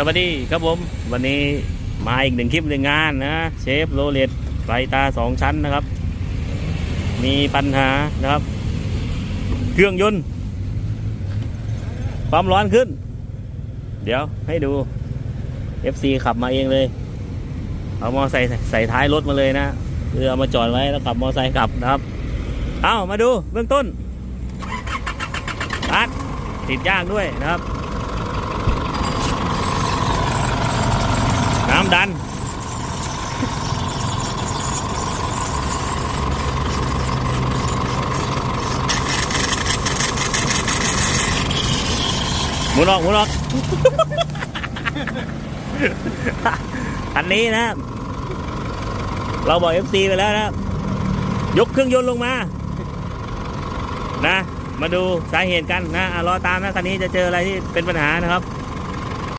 สวัสดีครับผม วันนี้มาอีกหนึ่งคลิปหนึ่งงานนะเชฟโรเลตไฟตาสองชั้นนะครับ มีปัญหานะครับ เครื่องยนต์ ความร้อนขึ้น เดี๋ยวให้ดู FC ขับมาเองเลย เอามอไซค์ใส่ท้ายรถมาเลยนะคือเอามาจอดไว้แล้วขับมอไซค์กลับนะครับ เอามาดูเบื้องต้นตัดติดยากด้วยนะครับ น้ำดัน หมุนออกหมุนออก อันนี้นะ เราบอก FC ไปแล้วนะ ยกเครื่องยนต์ลงมา นะ มาดูสาเหตุกันนะอะรอตามนะคันนี้จะเจออะไรที่เป็นปัญหานะครับ